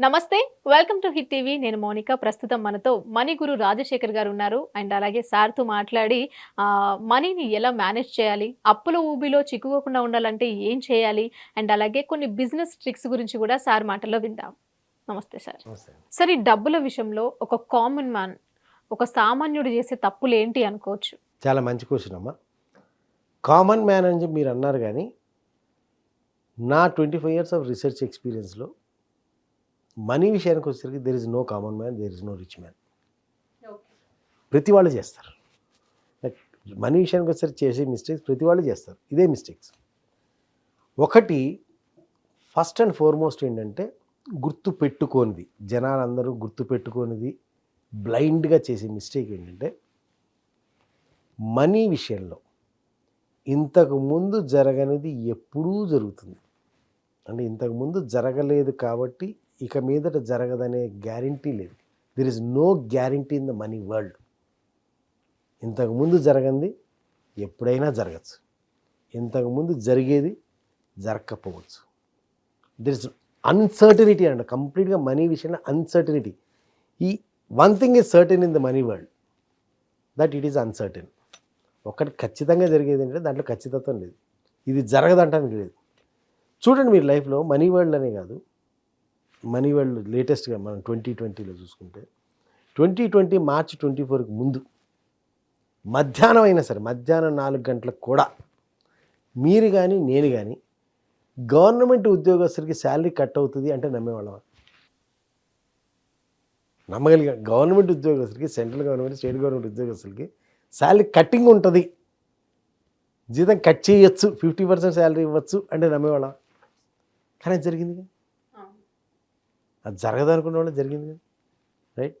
నమస్తే welcome to hit TV. నేను మౌనిక. ప్రస్తుతం మనతో మనీ గురు రాజశేఖర్ గారు ఉన్నారు. అండ్ అలాగే సార్తో మాట్లాడి మనీని ఎలా మేనేజ్ చేయాలి అప్పుల ఊబిలో చిక్కుకోకుండా ఉండాలంటే ఏం చేయాలి అండ్ అలాగే కొన్ని బిజినెస్ ట్రిక్స్ గురించి కూడా సార్ మాటల్లో విందాం. నమస్తే సార్. సార్ ఈ డబ్బుల విషయంలో ఒక కామన్ మ్యాన్ ఒక సామాన్యుడు చేసే తప్పులు ఏంటి అనుకోవచ్చు? చాలా మంచి క్వశ్చన్ అమ్మా. కామన్ మ్యాన్ అని మీరు అన్నారు కానీ నా twenty five years of research ఎక్స్పీరియన్స్లో money విషయానికి వచ్చేసరికి there is no common man there is no rich man ప్రతి వాళ్ళు చేస్తారు. మనీ విషయానికి వచ్చేసరికి చేసే మిస్టేక్స్ ప్రతి వాళ్ళు చేస్తారు. ఇదే మిస్టేక్స్ ఒకటి ఫస్ట్ అండ్ ఫార్మోస్ట్ ఏంటంటే గుర్తు పెట్టుకోనిది. జనాలందరూ గుర్తు పెట్టుకోనిది బ్లైండ్గా చేసే మిస్టేక్ ఏంటంటే మనీ విషయంలో ఇంతకు ముందు జరగనిది ఎప్పుడూ జరుగుతుంది. అంటే ఇంతకు ముందు జరగలేదు కాబట్టి ఇక మీదట జరగదనే గ్యారంటీ లేదు. There is no guarantee in the money world ఇంతకుముందు జరగంది ఎప్పుడైనా జరగచ్చు. ఇంతకుముందు జరిగేది జరగకపోవచ్చు దిర్ ఇస్ అన్సర్టనిటీ అంట కంప్లీట్గా మనీ విషయంలో అన్సర్టనిటీ ఈ one thing is certain in the money world that it is uncertain ఒకటి ఖచ్చితంగా జరిగేది ఏంటంటే దాంట్లో ఖచ్చితత్వం లేదు. ఇది జరగదంటానికి లేదు. చూడండి మీరు లైఫ్లో మనీ వరల్డ్ అనే కాదు మనీ వరల్డ్ లేటెస్ట్గా మనం ట్వంటీ ట్వంటీలో చూసుకుంటే ట్వంటీ ట్వంటీ మార్చ్ ట్వంటీ ఫోర్కి ముందు మధ్యాహ్నం అయినా సరే మధ్యాహ్నం నాలుగు గంటలకు కూడా మీరు కానీ నేను కానీ గవర్నమెంట్ ఉద్యోగస్తులకి శాలరీ కట్ అవుతుంది అంటే నమ్మేవాళ్ళం నమ్మగలిగా గవర్నమెంట్ ఉద్యోగస్తులకి సెంట్రల్ గవర్నమెంట్ స్టేట్ గవర్నమెంట్ ఉద్యోగస్తులకి శాలరీ కట్టింగ్ ఉంటుంది. జీతం కట్ చేయొచ్చు ఫిఫ్టీ పర్సెంట్ శాలరీ ఇవ్వచ్చు అంటే నమ్మేవాళ్ళం. కానీ జరిగింది. కదా అది జరగదు అనుకున్న వాళ్ళు జరిగింది కదా రైట్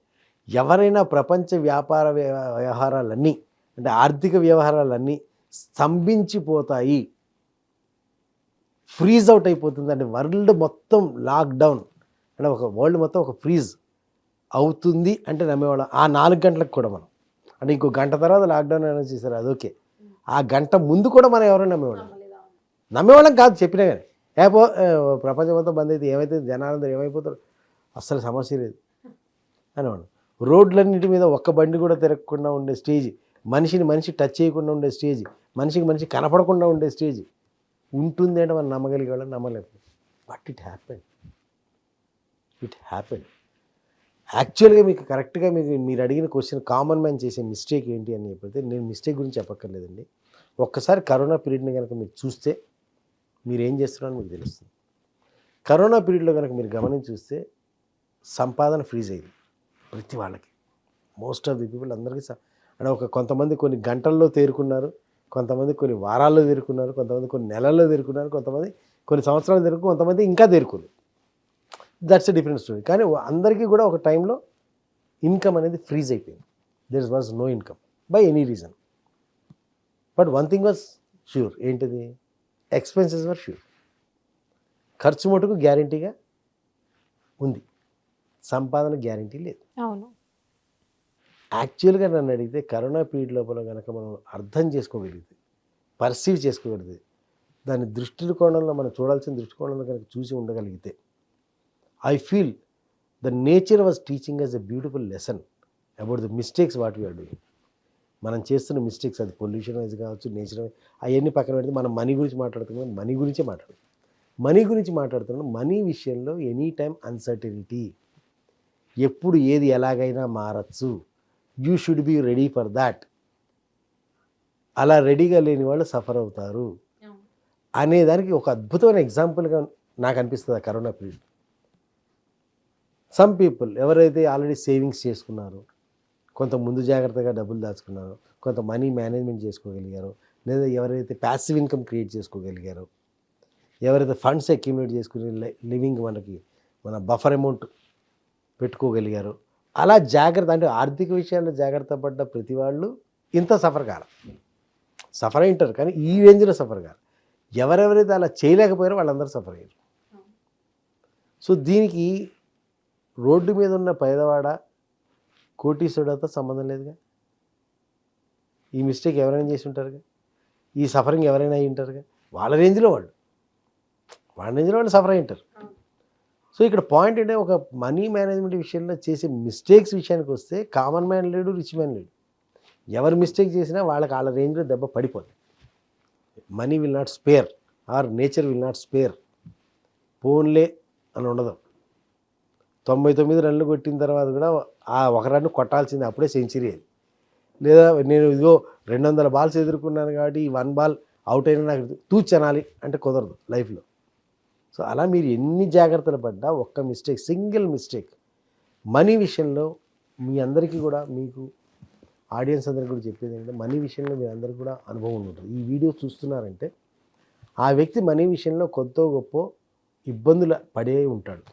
ఎవరైనా ప్రపంచ వ్యాపార వ్యవ- వ్యవహారాలన్నీ అంటే ఆర్థిక వ్యవహారాలన్నీ స్తంభించిపోతాయి. ఫ్రీజ్ అవుట్ అయిపోతుంది. అంటే వరల్డ్ మొత్తం లాక్డౌన్ అంటే ఒక వరల్డ్ మొత్తం ఒక ఫ్రీజ్ అవుతుంది అంటే నమ్మేవాళ్ళం. ఆ నాలుగు గంటలకు కూడా మనం. అంటే ఇంకో గంట తర్వాత లాక్డౌన్ అనౌన్స్ చేశారు అదొకే ఆ గంట ముందు కూడా మనం ఎవరైనా నమ్మేవాళ్ళం? నమ్మేవాళ్ళం కాదు చెప్పినా కానీ ఏపో ప్రపంచం మొత్తం బంద్ అయితే ఏమైతే జనాలందరూ ఏమైపోతారు? అస్సలు సమస్య లేదు. అనేవాడు. రోడ్లన్నిటి మీద ఒక్క బండి కూడా తిరగకుండా ఉండే స్టేజ్ మనిషిని మనిషి టచ్ చేయకుండా ఉండే స్టేజ్ మనిషికి మనిషి కనపడకుండా ఉండే స్టేజ్ ఉంటుంది అంటే మనం నమ్మగలిగే వాళ్ళని నమ్మలేము. But it happen it happen యాక్చువల్గా మీకు కరెక్ట్గా మీకు మీరు అడిగిన క్వశ్చన్ కామన్ మ్యాన్ చేసే మిస్టేక్ ఏంటి అని చెప్పితే నేను మిస్టేక్ గురించి చెప్పక్కర్లేదండి. ఒక్కసారి కరోనా పీరియడ్ని కనుక మీరు చూస్తే మీరు ఏం చేస్తున్నారో మీకు తెలుస్తుంది. కరోనా పీరియడ్లో కనుక మీరు గమనించి చూస్తే సంపాదన ఫ్రీజ్ అయింది ప్రతి వాళ్ళకి. మోస్ట్ ఆఫ్ ది పీపుల్ అందరికీ అంటే ఒక కొంతమంది కొన్ని గంటల్లో తేరుకున్నారు కొంతమంది కొన్ని వారాల్లో తేరుకున్నారు కొంతమంది కొన్ని నెలల్లో తేరుకున్నారు కొంతమంది కొన్ని సంవత్సరాలు తేరుకు కొంతమంది ఇంకా తేరుకోలేదు. దట్స్ ఎ డిఫరెంట్ స్టోరీ కానీ అందరికీ కూడా ఒక టైంలో ఇన్కమ్ అనేది ఫ్రీజ్ అయిపోయింది. There was no income by any reason but one thing was sure ఏంటిది? ఎక్స్పెన్సెస్ వర్ ష్యూర్ ఖర్చు మటుకు గ్యారంటీగా ఉంది. సంపాదన గ్యారంటీ లేదు. అవును. యాక్చువల్గా నన్ను అడిగితే కరోనా పీరియడ్ లోపల కనుక మనం అర్థం చేసుకోగలిగితే పర్సీవ్ చేసుకోగలిగితే దాని దృష్టి కోణంలో మనం చూడాల్సిన దృష్టికోణంలో కనుక చూసి ఉండగలిగితే I feel the nature was teaching us a beautiful lesson about the mistakes what we are doing మనం చేస్తున్న మిస్టేక్స్ అది పొల్యూషన్ వైజ్ కావచ్చు నేచర్ అవన్నీ పక్కన పెడితే మనం మనీ గురించి మాట్లాడుతున్నాం మనీ గురించే మాట్లాడుతున్నాం. మనీ గురించి మాట్లాడుతున్నాం మనీ విషయంలో ఎనీ టైం అన్సర్టనిటీ ఎప్పుడు ఏది ఎలాగైనా మారచ్చు. You should be ready for that అలా రెడీగా లేని వాళ్ళు సఫర్ అవుతారు. అనే దానికి ఒక అద్భుతమైన ఎగ్జాంపుల్గా నాకు అనిపిస్తుంది ఆ కరోనా పీరియడ్ సమ్ పీపుల్ ఎవరైతే ఆల్రెడీ సేవింగ్స్ చేసుకున్నారో కొంత ముందు జాగ్రత్తగా డబ్బులు దాచుకున్నారో కొంత మనీ మేనేజ్మెంట్ చేసుకోగలిగారో లేదా ఎవరైతే ప్యాసివ్ ఇన్కమ్ క్రియేట్ చేసుకోగలిగారో ఎవరైతే ఫండ్స్ అక్యుములేట్ చేసుకుని లివింగ్ మనకి మన బఫర్ అమౌంట్ పెట్టుకోగలిగారు. అలా జాగ్రత్త అంటే ఆర్థిక విషయాల్లో జాగ్రత్త పడ్డ ప్రతి వాళ్ళు ఇంత సఫర్ కారు సఫర్ అయింటారు కానీ ఈ రేంజ్లో సఫర్ కారు ఎవరెవరైతే అలా చేయలేకపోయారో వాళ్ళందరూ సఫర్ అయ్యారు. సో దీనికి రోడ్డు మీద ఉన్న పేదవాడ కోటీశ్వరుడితో సంబంధం లేదుగా? ఈ మిస్టేక్ ఎవరైనా చేసి ఉంటారుగా? ఈ సఫరింగ్ ఎవరైనా అయి ఉంటారుగా? వాళ్ళ రేంజ్లో వాళ్ళు. వాళ్ళ రేంజ్లో వాళ్ళు సఫర్ అయి ఉంటారు. సో ఇక్కడ పాయింట్ అంటే ఒక మనీ మేనేజ్మెంట్ విషయంలో చేసే మిస్టేక్స్ విషయానికి వస్తే కామన్ మ్యాన్ లేడు రిచ్ మ్యాన్ లేడు. ఎవరు మిస్టేక్ చేసినా వాళ్ళకి వాళ్ళ రేంజ్లో దెబ్బ పడిపోతుంది money will not spare or nature will not spare. పోన్లే అని ఉండదు. తొంభై తొమ్మిది రన్లు కొట్టిన తర్వాత కూడా ఆ ఒక రన్ను కొట్టాల్సింది అప్పుడే సెంచరీ అది. లేదా నేను ఇదిగో రెండు వందల బాల్స్ ఎదుర్కొన్నాను కాబట్టి ఈ వన్ బాల్ అవుట్ అయినా నాకు తూచనాలి అంటే కుదరదు లైఫ్లో. సో అలా మీరు ఎన్ని జాగ్రత్తలు పడ్డా ఒక్క మిస్టేక్ సింగిల్ మిస్టేక్ మనీ విషయంలో మీ అందరికీ కూడా మీకు ఆడియన్స్ అందరికీ కూడా చెప్పేది ఏంటంటే మనీ విషయంలో మీరు అందరికీ కూడా అనుభవం ఉంటుంది. ఈ వీడియో చూస్తున్నారంటే ఆ వ్యక్తి మనీ విషయంలో కొద్దో గొప్ప ఇబ్బందులు పడే ఉంటాడు.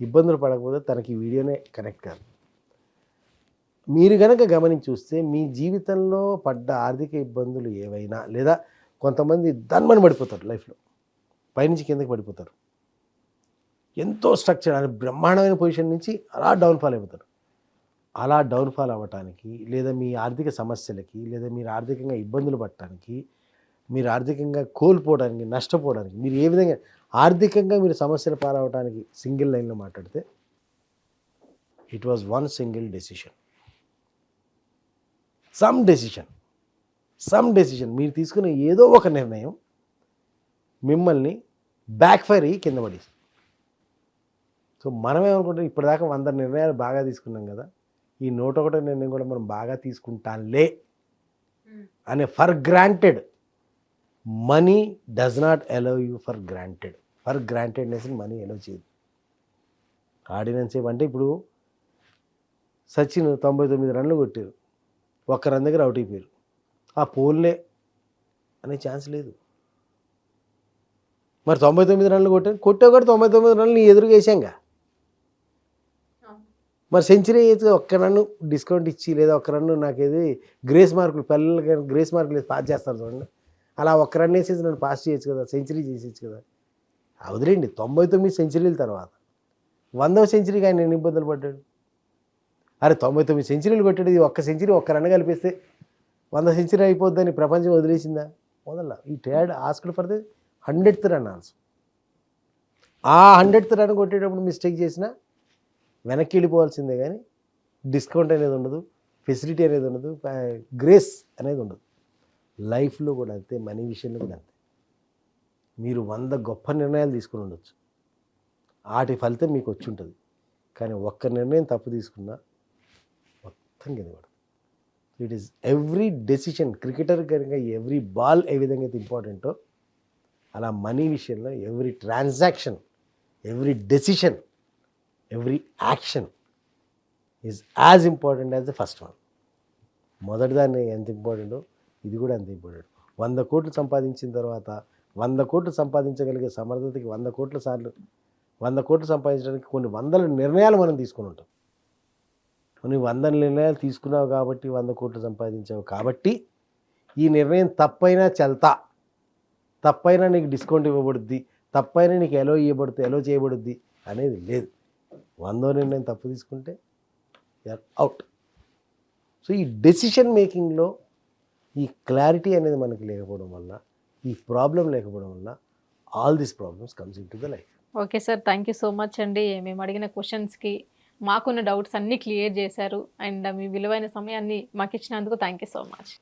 ఇబ్బందులు పడకపోతే తనకి ఈ వీడియోనే కనెక్ట్ కాదు. మీరు కనుక గమనించి చూస్తే మీ జీవితంలో పడ్డ ఆర్థిక ఇబ్బందులు ఏవైనా లేదా కొంతమంది దన్మని పడిపోతారు లైఫ్లో. పైనుంచి కిందకి పడిపోతారు. ఎంతో స్ట్రక్చర్ అని బ్రహ్మాండమైన పొజిషన్ నుంచి అలా డౌన్ఫాల్ అయిపోతారు. అలా డౌన్ఫాల్ అవ్వటానికి లేదా మీ ఆర్థిక సమస్యలకి లేదా మీరు ఆర్థికంగా ఇబ్బందులు పడటానికి మీరు ఆర్థికంగా కోల్పోవడానికి నష్టపోవడానికి మీరు ఏ విధంగా ఆర్థికంగా మీరు సమస్యలు పాలవడానికి సింగిల్ లైన్లో మాట్లాడితే it was one single decision some decision some decision మీరు తీసుకునే ఏదో ఒక నిర్ణయం మిమ్మల్ని బ్యాక్ ఫైర్ అయ్యి కింద పడేసి సో మనమేమనుకుంటాం ఇప్పటిదాకా వంద నిర్ణయాలు బాగా తీసుకున్నాం కదా ఈ నూట ఒకటో నిర్ణయం కూడా మనం బాగా తీసుకుంటాంలే అనే for granted. Money does not allow you for granted. For grantedness money allow చేయదు. ఆడినెన్స్ ఏమంటే ఇప్పుడు సచిన్ తొంభై తొమ్మిది రన్లు కొట్టారు. ఒక్క రన్ దగ్గర అవుట్ అయిపోయారు. ఆ పోల్లే అనే ఛాన్స్ లేదు. మరి తొంభై తొమ్మిది రన్లు కొట్టారు. కొట్టే కూడా తొంభై తొమ్మిది రన్లు నీ ఎదురుగా వేసాంగా. మరి సెంచరీ అయితే ఒక్క రన్ను డిస్కౌంట్ ఇచ్చి లేదా ఒక్క రన్ను నాకు ఏది గ్రేస్ మార్కులు పిల్లలకి గ్రేస్ మార్కులు పాస్ చేస్తారు చూడండి. అలా ఒక్క రన్ వేసేసి నన్ను పాస్ చేయొచ్చు కదా సెంచరీ చేసేయచ్చు కదా. వదిలేండి తొంభై తొమ్మిది సెంచరీల తర్వాత. వందవ సెంచరీకి ఆయన ఎన్ని ఇబ్బందులు పడ్డాడు? అరే తొంభై తొమ్మిది సెంచరీలు కొట్టాడు ఇది ఒక్క సెంచరీ ఒక్క రన్ కలిపిస్తే వంద సెంచరీ అయిపోద్దని ప్రపంచం వదిలేసిందా? వదల. ఈ that asked for the hundredth run also. ఆ హండ్రెడ్త్ రన్ కొట్టేటప్పుడు మిస్టేక్ చేసినా వెనక్కి వెళ్ళిపోవాల్సిందే కానీ డిస్కౌంట్ అనేది ఉండదు ఫెసిలిటీ అనేది ఉండదు గ్రేస్ అనేది ఉండదు. లైఫ్లో కూడా అంతే మనీ విషయంలో కూడా అంతే. మీరు వంద గొప్ప నిర్ణయాలు తీసుకుని ఉండొచ్చు. వాటి ఫలితం మీకు వచ్చి ఉంటుంది. కానీ ఒక్క నిర్ణయం తప్పు తీసుకున్నా మొత్తం కింద పడదు. It is every decision cricketer కనుక ఎవ్రీ బాల్ ఏ విధంగా అయితే ఇంపార్టెంటో అలా మనీ విషయంలో every transaction every decision every action is as important as the first one. మొదటిదాన్ని ఎంత ఇంపార్టెంటో ఇది కూడా అంత ఇంపార్టెంట్. వంద కోట్లు సంపాదించిన తర్వాత వంద కోట్లు సంపాదించగలిగే సమర్థతకి వంద కోట్ల సార్లు వంద కోట్లు సంపాదించడానికి కొన్ని వందల నిర్ణయాలు మనం తీసుకుని ఉంటాం. కొన్ని వందల నిర్ణయాలు తీసుకున్నావు కాబట్టి వంద కోట్లు సంపాదించావు కాబట్టి ఈ నిర్ణయం తప్పైనా చల్తా. తప్పైనా నీకు డిస్కౌంట్ ఇవ్వబడుద్ది తప్పైనా నీకు ఎలో ఇవ్వబడుతుంది ఎలో చేయబడుద్ది అనేది లేదు. వందో నిర్ణయం తప్పు తీసుకుంటే అవుట్ సో ఈ డెసిషన్ మేకింగ్లో ఈ క్లారిటీ అనేది మనకి లేకపోవడం వల్ల ఈ ప్రాబ్లం లేకపోవడం వల్ల all this problems comes into the life okay sir thank you so much అండి. మేము అడిగిన క్వశ్చన్స్కి మాకున్న డౌట్స్ అన్నీ క్లియర్ చేశారు. అండ్ uh, మీ విలువైన సమయాన్ని మాకు ఇచ్చినందుకు థ్యాంక్ యూ సో మచ్